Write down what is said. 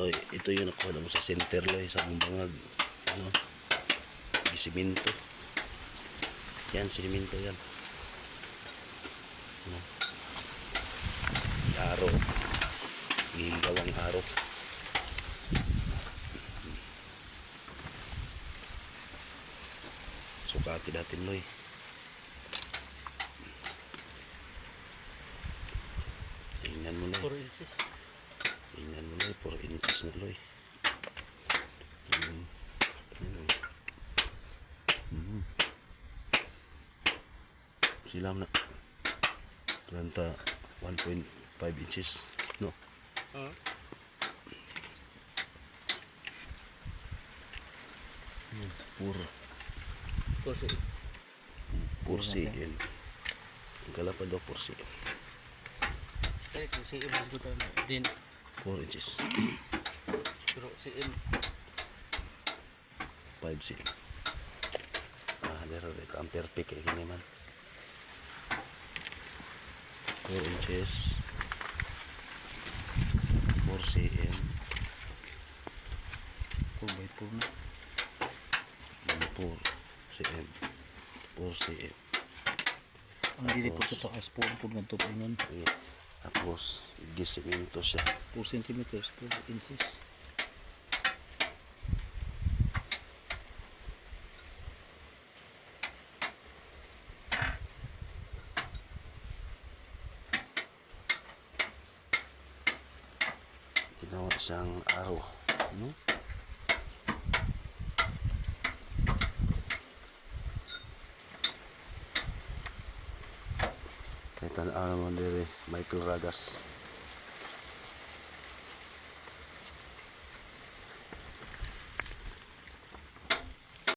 Loy, ito yung nakuha mo sa center loy sa bangag. Ano? Siminto. Yan, siminto yan. Ano? Aro. Gigawang aro. Sukati natin loy. Tingnan mo na. 4 inches. Tingnan mo na, 4 inches na loy. Mm. Ano? Mm. Silam na. Planta 1.5 inches. No? Uh, Mm. Puro. 4 cm. Puro cm. Ang kalapad daw 4 cm. Kaya kung cm mas gusto na din. 4 inches. Pero cm. 5 cm. Ah, lero rin. Ang perfect eh. Gini man. 4 inches. 4 cm. 4 by 4 na. 4 cm. 4 cm. Ang dili po sa taas po po nga to ingon. Tapos, gisiminto siya. 4 centimeters, 2 inches. Ginawa siyang araw. No? Kahit ano naman diri, Michael Ragas.